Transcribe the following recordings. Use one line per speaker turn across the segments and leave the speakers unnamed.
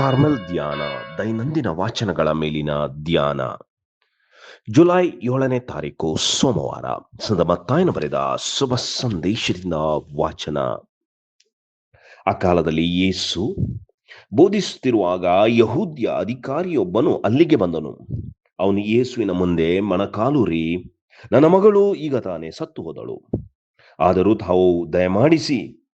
Carmel ಧ್ಯಾನ, ದೈನಂದಿನ ವಾಚನಗಳ ಮೇಲಿನ ಧ್ಯಾನ. ಜುಲೈ ಏಳನೇ ತಾರೀಕು, ಸೋಮವಾರ ಸದ ಮತ್ತಾಯನ ಬರೆದ ಶುಭ ಸಂದೇಶದಿಂದ ವಾಚನ. ಆ ಕಾಲದಲ್ಲಿ ಯೇಸು ಬೋಧಿಸುತ್ತಿರುವಾಗ ಯಹೂದ್ಯ ಅಧಿಕಾರಿಯೊಬ್ಬನು ಅಲ್ಲಿಗೆ ಬಂದನು. ಅವನು ಯೇಸುವಿನ ಮುಂದೆ ಮನಕಾಲೂರಿ ನನ್ನ ಮಗಳು ಈಗ ತಾನೇ ಸತ್ತು ಹೋದಳು. ಆದರೂ ತಾವು ದಯಮಾಡಿಸಿ,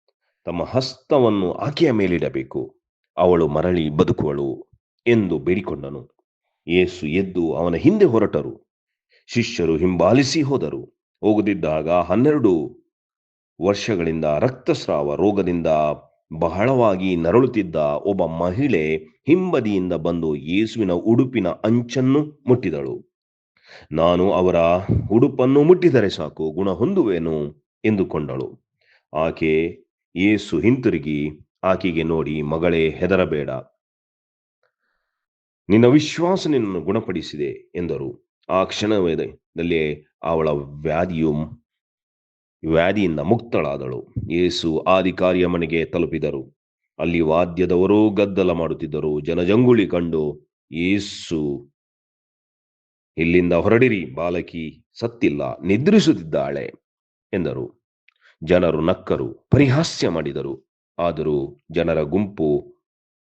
ತಮ್ಮ ಹಸ್ತವನ್ನು ಆಕೆಯ ಮೇಲಿಡಬೇಕು. ಅವಳು ಮರಳಿ ಬದುಕುವಳು ಎಂದು ಬೇಡಿಕೊಂಡನು. ಏಸು ಎದ್ದು ಅವನ ಹಿಂದೆ ಹೊರಟರು. ಶಿಷ್ಯರು ಹಿಂಬಾಲಿಸಿ ಹೋದರು. ಹೋಗದಿದ್ದಾಗ ಹನ್ನೆರಡು ವರ್ಷಗಳಿಂದ ರಕ್ತಸ್ರಾವ ರೋಗದಿಂದ ಬಹಳವಾಗಿ ನರಳುತ್ತಿದ್ದ ಒಬ್ಬ ಮಹಿಳೆ ಹಿಂಬದಿಯಿಂದ ಬಂದು ಯೇಸುವಿನ ಉಡುಪಿನ ಅಂಚನ್ನು ಮುಟ್ಟಿದಳು. ನಾನು ಅವರ ಉಡುಪನ್ನು ಮುಟ್ಟಿದರೆ ಸಾಕು, ಗುಣ ಹೊಂದುವೆನು ಎಂದುಕೊಂಡಳು. ಆಕೆ ಯೇಸು ಹಿಂತಿರುಗಿ ಆಕೆಗೆ ನೋಡಿ, ಮಗಳೇ, ಹೆದರಬೇಡ. ನಿನ್ನ ವಿಶ್ವಾಸ ನಿನ್ನನ್ನು ಗುಣಪಡಿಸಿದೆ ಎಂದರು. ಆ ಕ್ಷಣದಲ್ಲಿ ಅವಳ ವ್ಯಾಧಿಯು, ವ್ಯಾಧಿಯಿಂದ ಮುಕ್ತಳಾದಳು. ಯೇಸು ಆದಿಕಾರಿಯ ಮನೆಗೆ ತಲುಪಿದರು. ಅಲ್ಲಿ ವಾದ್ಯದವರು ಗದ್ದಲ ಮಾಡುತ್ತಿದ್ದರು. ಜನಜಂಗುಳಿ ಕಂಡು, ಯೇಸು, ಇಲ್ಲಿಂದ ಹೊರಡಿರಿ, ಬಾಲಕಿ ಸತ್ತಿಲ್ಲ, ನಿದ್ರಿಸುತ್ತಿದ್ದಾಳೆ ಎಂದರು. ಜನರು ನಕ್ಕರು, ಪರಿಹಾಸ್ಯ ಮಾಡಿದರು. ಆದರೂ ಜನರ ಗುಂಪು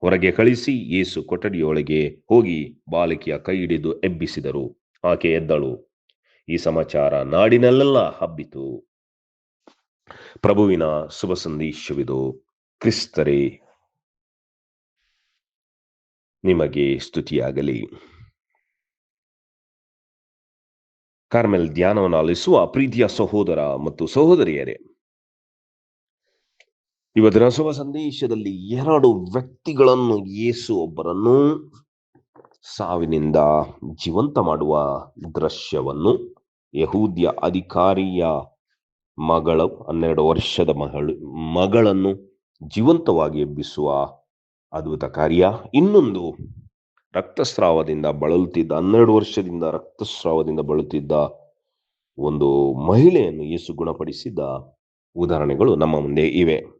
ಹೊರಗೆ ಕಳಿಸಿ ಯೇಸು ಕೊಠಡಿಯೊಳಗೆ ಹೋಗಿ ಬಾಲಕಿಯ ಕೈ ಹಿಡಿದು ಎಬ್ಬಿಸಿದರು. ಆಕೆ ಎದ್ದಳು. ಈ ಸಮಾಚಾರ ನಾಡಿನಲ್ಲೆಲ್ಲ ಹಬ್ಬಿತು. ಪ್ರಭುವಿನ ಶುಭ ಸಂದೇಶವಿದು. ಕ್ರಿಸ್ತರೇ, ನಿಮಗೆ ಸ್ತುತಿಯಾಗಲಿ. ಕಾರ್ಮೆಲ್ ಧ್ಯಾನವನ್ನು ಆಲಿಸುವ ಪ್ರೀತಿಯ ಸಹೋದರ ಮತ್ತು ಸಹೋದರಿಯರೇ ಇವತ್ತಿನ ಶುಭ ಸಂದೇಶದಲ್ಲಿ ಎರಡು ವ್ಯಕ್ತಿಗಳನ್ನು ಯೇಸು ಒಬ್ಬರನ್ನು ಸಾವಿನಿಂದ ಜೀವಂತ ಮಾಡುವ ದೃಶ್ಯವನ್ನು ಯಹೂದ್ಯ ಅಧಿಕಾರಿಯ ಮಗಳ, ಹನ್ನೆರಡು ವರ್ಷದ ಮಗಳು, ಮಗಳನ್ನು ಜೀವಂತವಾಗಿ ಎಬ್ಬಿಸುವ ಅದ್ಭುತ ಕಾರ್ಯ. ಇನ್ನೊಂದು, ರಕ್ತಸ್ರಾವದಿಂದ ಬಳಲುತ್ತಿದ್ದ, ಹನ್ನೆರಡು ವರ್ಷದಿಂದ ರಕ್ತಸ್ರಾವದಿಂದ ಬಳಲುತ್ತಿದ್ದ ಒಂದು ಮಹಿಳೆಯನ್ನು ಯೇಸು ಗುಣಪಡಿಸಿದ ಉದಾಹರಣೆಗಳು ನಮ್ಮ ಮುಂದೆ ಇವೆ.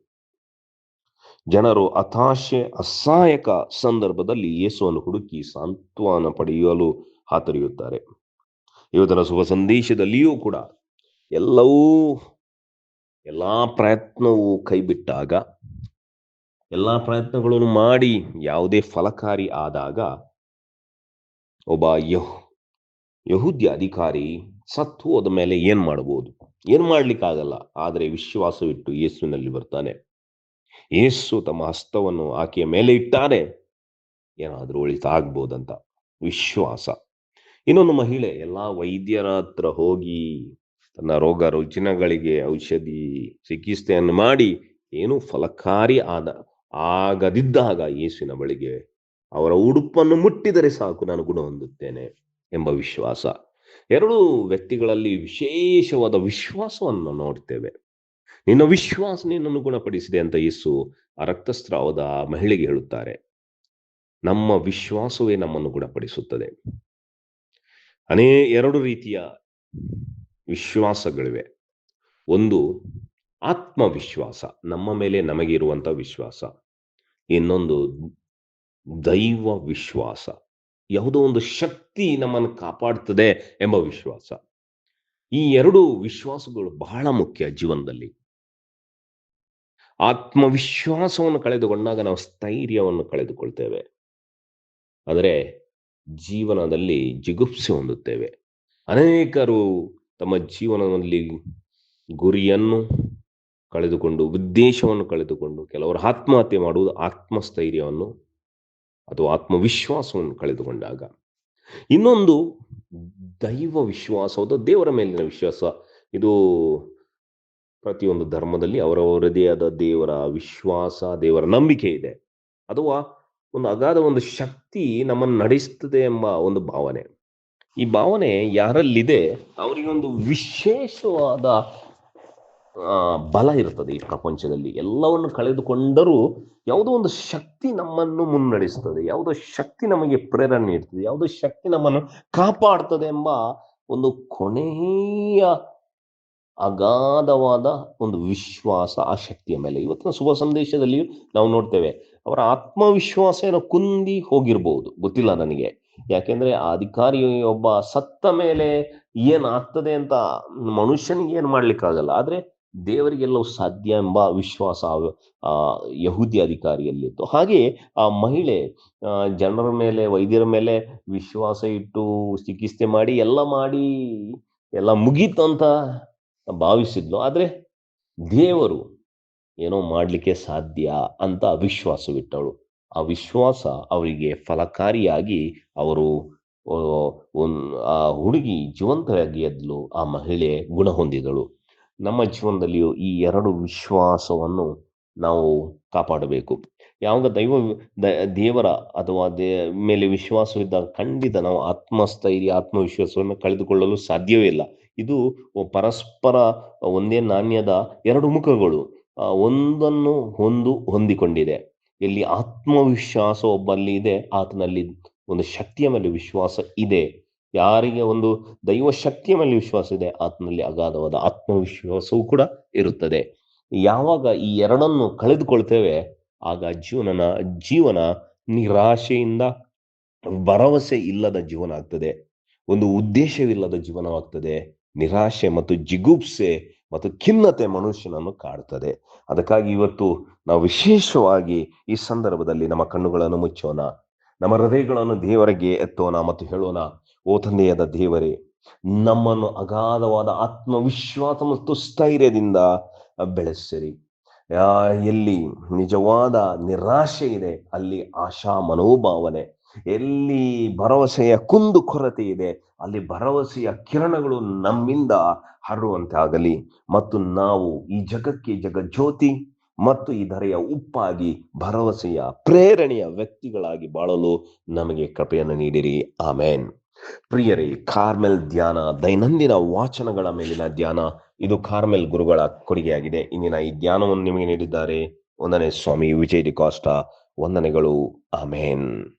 ಜನರು ಹತಾಶೆ ಅಸಹಾಯಕ ಸಂದರ್ಭದಲ್ಲಿ ಯೇಸುವನ್ನು ಹುಡುಕಿ ಸಾಂತ್ವನ ಪಡೆಯಲು ಹಾತೊರೆಯುತ್ತಾರೆ. ಇವತ್ತಿನ ಶುಭ ಸಂದೇಶದಲ್ಲಿಯೂ ಕೂಡ ಎಲ್ಲವೂ, ಎಲ್ಲ ಪ್ರಯತ್ನವೂ ಕೈಬಿಟ್ಟಾಗ, ಎಲ್ಲಾ ಪ್ರಯತ್ನಗಳನ್ನು ಮಾಡಿ ಯಾವುದೇ ಫಲಕಾರಿ ಆದಾಗ ಒಬ್ಬ ಯಹ್, ಯಹೂದ್ಯ ಅಧಿಕಾರಿ ಸತ್ತು ಹೋದ ಮೇಲೆ ಏನ್ ಮಾಡಬಹುದು ಏನ್ ಮಾಡ್ಲಿಕ್ಕಾಗಲ್ಲ? ಆದರೆ ವಿಶ್ವಾಸವಿಟ್ಟು ಯೇಸುವಿನಲ್ಲಿ ಬರ್ತಾನೆ. ಯೇಸು ತಮ್ಮ ಹಸ್ತವನ್ನು ಆಕೆಯ ಮೇಲೆ ಇಟ್ಟಾನೆ. ಏನಾದರೂ ಉಳಿತಾಗ್ಬೋದಂತ ವಿಶ್ವಾಸ. ಇನ್ನೊಂದು ಮಹಿಳೆ, ಎಲ್ಲ ವೈದ್ಯರ ಹತ್ರ ಹೋಗಿ ತನ್ನ ರೋಗ ರುಜಿನಗಳಿಗೆ ಔಷಧಿ ಚಿಕಿತ್ಸೆಯನ್ನು ಮಾಡಿ ಏನು ಫಲಕಾರಿ ಆದ, ಆಗದಿದ್ದಾಗ ಯೇಸುವಿನ ಬಳಿಗೆ ಅವರ ಉಡುಪನ್ನು ಮುಟ್ಟಿದರೆ ಸಾಕು, ನಾನು ಗುಣ ಹೊಂದುತ್ತೇನೆ ಎಂಬ ವಿಶ್ವಾಸ. ಎರಡು ವ್ಯಕ್ತಿಗಳಲ್ಲಿ ವಿಶೇಷವಾದ ವಿಶ್ವಾಸವನ್ನು ನೋಡ್ತೇವೆ. ನಿನ್ನ ವಿಶ್ವಾಸ ನಿನ್ನನ್ನು ಗುಣಪಡಿಸಿದೆ ಅಂತ ಯೇಸು ಆ ರಕ್ತಸ್ರಾವದ ಮಹಿಳೆಗೆ ಹೇಳುತ್ತಾರೆ. ನಮ್ಮ ವಿಶ್ವಾಸವೇ ನಮ್ಮನ್ನು ಗುಣಪಡಿಸುತ್ತದೆ. ಅನೇ ಎರಡು ರೀತಿಯ ವಿಶ್ವಾಸಗಳಿವೆ. ಒಂದು, ಆತ್ಮವಿಶ್ವಾಸ, ನಮ್ಮ ಮೇಲೆ ನಮಗೆ ಇರುವಂತ ವಿಶ್ವಾಸ. ಇನ್ನೊಂದು ದೈವ ವಿಶ್ವಾಸ ಯಾವುದೋ ಒಂದು ಶಕ್ತಿ ನಮ್ಮನ್ನು ಕಾಪಾಡ್ತದೆ ಎಂಬ ವಿಶ್ವಾಸ. ಈ ಎರಡು ವಿಶ್ವಾಸಗಳು ಬಹಳ ಮುಖ್ಯ ಜೀವನದಲ್ಲಿ. ಆತ್ಮವಿಶ್ವಾಸವನ್ನು ಕಳೆದುಕೊಂಡಾಗ ನಾವು ಸ್ಥೈರ್ಯವನ್ನು ಕಳೆದುಕೊಳ್ತೇವೆ. ಆದರೆ ಜೀವನದಲ್ಲಿ ಜಿಗುಪ್ಸೆ ಹೊಂದುತ್ತೇವೆ. ಅನೇಕರು ತಮ್ಮ ಜೀವನದಲ್ಲಿ ಗುರಿಯನ್ನು ಕಳೆದುಕೊಂಡು, ಉದ್ದೇಶವನ್ನು ಕಳೆದುಕೊಂಡು, ಕೆಲವರು ಆತ್ಮಹತ್ಯೆ ಮಾಡುವುದು ಆತ್ಮಸ್ಥೈರ್ಯವನ್ನು ಅಥವಾ ಆತ್ಮವಿಶ್ವಾಸವನ್ನು ಕಳೆದುಕೊಂಡಾಗ. ಇನ್ನೊಂದು ದೈವ ವಿಶ್ವಾಸವಾದ ದೇವರ ಮೇಲಿನ ವಿಶ್ವಾಸ. ಇದು ಪ್ರತಿಯೊಂದು ಧರ್ಮದಲ್ಲಿ ಅವರವರದೇ ಆದ ದೇವರ ವಿಶ್ವಾಸ, ದೇವರ ನಂಬಿಕೆ ಇದೆ. ಅಥವಾ ಒಂದು ಅಗಾಧ ಒಂದು ಶಕ್ತಿ ನಮ್ಮನ್ನು ನಡೆಸ್ತದೆ ಎಂಬ ಒಂದು ಭಾವನೆ. ಈ ಭಾವನೆ ಯಾರಲ್ಲಿದೆ? ಅವರಿಗೆ ಒಂದು ವಿಶೇಷವಾದ ಬಲ ಇರ್ತದೆ ಈ ಪ್ರಪಂಚದಲ್ಲಿ. ಎಲ್ಲವನ್ನು ಕಳೆದುಕೊಂಡರೂ ಯಾವುದೋ ಒಂದು ಶಕ್ತಿ ನಮ್ಮನ್ನು ಮುನ್ನಡೆಸ್ತದೆ ಯಾವುದೋ ಶಕ್ತಿ ನಮಗೆ ಪ್ರೇರಣೆ ನೀಡ್ತದೆ. ಯಾವುದೋ ಶಕ್ತಿ ನಮ್ಮನ್ನು ಕಾಪಾಡ್ತದೆ ಎಂಬ ಒಂದು ಕೊನೆಯ ಅಗಾಧವಾದ ಒಂದು ವಿಶ್ವಾಸ ಆ ಶಕ್ತಿಯ ಮೇಲೆ. ಇವತ್ತಿನ ಶುಭ ಸಂದೇಶದಲ್ಲಿಯೂ ನಾವು ನೋಡ್ತೇವೆ, ಅವರ ಆತ್ಮವಿಶ್ವಾಸ ಏನೋ ಕುಂದಿ ಹೋಗಿರ್ಬೋದು. ಗೊತ್ತಿಲ್ಲ ನನಗೆ. ಯಾಕೆಂದ್ರೆ ಆ ಅಧಿಕಾರಿ ಒಬ್ಬ ಸತ್ತ ಮೇಲೆ ಏನಾಗ್ತದೆ ಅಂತ ಮನುಷ್ಯನಿಗೆ ಏನ್ ಮಾಡ್ಲಿಕ್ಕಾಗಲ್ಲ. ಆದ್ರೆ ದೇವರಿಗೆಲ್ಲವೂ ಸಾಧ್ಯ ಎಂಬ ವಿಶ್ವಾಸ ಆ- ಯಹೂದಿ ಅಧಿಕಾರಿಯಲ್ಲಿತ್ತು. ಹಾಗೆ ಆ ಮಹಿಳೆ ಜನರ ಮೇಲೆ, ವೈದ್ಯರ ಮೇಲೆ ವಿಶ್ವಾಸ ಇಟ್ಟು ಚಿಕಿತ್ಸೆ ಮಾಡಿ, ಎಲ್ಲ ಮಾಡಿ, ಎಲ್ಲ ಮುಗೀತು ಅಂತ ಆದರೆ ದೇವರು ಏನೋ ಮಾಡಲಿಕ್ಕೆ ಸಾಧ್ಯ ಅಂತ ವಿಶ್ವಾಸವಿಟ್ಟಳು ಆ ವಿಶ್ವಾಸ ಅವರಿಗೆ ಫಲಕಾರಿಯಾಗಿ ಅವರು ಆ, ಹುಡುಗಿ ಜೀವಂತವಾಗಿ ಎದ್ಲು ಆ ಮಹಿಳೆ ಗುಣ ಹೊಂದಿದಳು. ನಮ್ಮ ಜೀವನದಲ್ಲಿಯೂ ಈ ಎರಡು ವಿಶ್ವಾಸವನ್ನು ನಾವು ಕಾಪಾಡಬೇಕು. ಯಾವಾಗ ದೈವ ದೇವರ ಅಥವಾ ದೇ ಮೇಲೆ ವಿಶ್ವಾಸವಿದ್ದಾಗ ಖಂಡಿತ ನಾವು ಆತ್ಮಸ್ಥೈರ್ಯ ಆತ್ಮವಿಶ್ವಾಸವನ್ನು ಕಳೆದುಕೊಳ್ಳಲು ಸಾಧ್ಯವೇ ಇಲ್ಲ. ಇದು ಪರಸ್ಪರ ಒಂದೇ ನಾಣ್ಯದ ಎರಡು ಮುಖಗಳು. ಒಂದನ್ನು ಹೊಂದು ಹೊಂದಿಕೊಂಡಿದೆ. ಇಲ್ಲಿ ಆತ್ಮವಿಶ್ವಾಸ ಒಬ್ಬಲ್ಲಿ ಇದೆ, ಆತನಲ್ಲಿ ಒಂದು ಶಕ್ತಿಯ ಮೇಲೆ ವಿಶ್ವಾಸ ಇದೆ. ಯಾರಿಗೆ ಒಂದು ದೈವ ಶಕ್ತಿಯ ಮೇಲೆ ವಿಶ್ವಾಸ ಇದೆ, ಆತನಲ್ಲಿ ಅಗಾಧವಾದ ಆತ್ಮವಿಶ್ವಾಸವೂ ಕೂಡ ಇರುತ್ತದೆ. ಯಾವಾಗ ಈ ಎರಡನ್ನು ಕಳೆದುಕೊಳ್ತೇವೆ, ಆಗ ಜೀವನನ, ಜೀವನ ನಿರಾಶೆಯಿಂದ ಭರವಸೆ ಇಲ್ಲದ ಜೀವನ ಆಗ್ತದೆ. ಒಂದು ಉದ್ದೇಶವಿಲ್ಲದ ಜೀವನವಾಗ್ತದೆ. ನಿರಾಶೆ ಮತ್ತು ಜಿಗುಪ್ಸೆ ಮತ್ತು ಖಿನ್ನತೆ ಮನುಷ್ಯನನ್ನು ಕಾಡ್ತದೆ. ಅದಕ್ಕಾಗಿ ಇವತ್ತು ನಾವು ವಿಶೇಷವಾಗಿ ಈ ಸಂದರ್ಭದಲ್ಲಿ ನಮ್ಮ ಕಣ್ಣುಗಳನ್ನು ಮುಚ್ಚೋಣ. ನಮ್ಮ ಹೃದಯಗಳನ್ನು ದೇವರಿಗೆ ಎತ್ತೋಣ ಮತ್ತು ಹೇಳೋಣ, ಓ ತಂದೆಯಾದ ದೇವರೇ, ನಮ್ಮನ್ನು ಅಗಾಧವಾದ ಆತ್ಮವಿಶ್ವಾಸ ಮತ್ತು ಸ್ಥೈರ್ಯದಿಂದ ಬೆಳೆಸಿರಿ. ಎಲ್ಲಿ ನಿಜವಾದ ನಿರಾಶೆ ಇದೆ, ಅಲ್ಲಿ ಆಶಾ ಮನೋಭಾವನೆ ಎಲ್ಲಿ ಭರವಸೆಯ ಕುಂದು ಕೊರತೆ ಇದೆ, ಅಲ್ಲಿ ಭರವಸೆಯ ಕಿರಣಗಳು ನಮ್ಮಿಂದ ಹರಡುವಂತೆ ಆಗಲಿ ಮತ್ತು ನಾವು ಈ ಜಗಕ್ಕೆ ಜಗಜ್ಯೋತಿ ಮತ್ತು ಈ ಧರೆಯ ಉಪ್ಪಾಗಿ ಭರವಸೆಯ ಪ್ರೇರಣೆಯ ವ್ಯಕ್ತಿಗಳಾಗಿ ಬಾಳಲು ನಮಗೆ ಕೃಪೆಯನ್ನು ನೀಡಿರಿ. ಆಮೇನ್. ಪ್ರಿಯರೇ, ಕಾರ್ಮೆಲ್ ಧ್ಯಾನ, ದೈನಂದಿನ ವಾಚನಗಳ ಮೇಲಿನ ಧ್ಯಾನ, ಇದು ಕಾರ್ಮೆಲ್ ಗುರುಗಳ ಕೊಡುಗೆಯಾಗಿದೆ. ಇಂದಿನ ಈ ಧ್ಯಾನವನ್ನು ನಿಮಗೆ ನೀಡಿದ್ದಾರೆ. ಒಂದನೇ ಸ್ವಾಮಿ ವಿಜಯ್ ಡಿ ಕಾಸ್ಟಾ ವಂದನೆಗಳು. ಆಮೇನ್.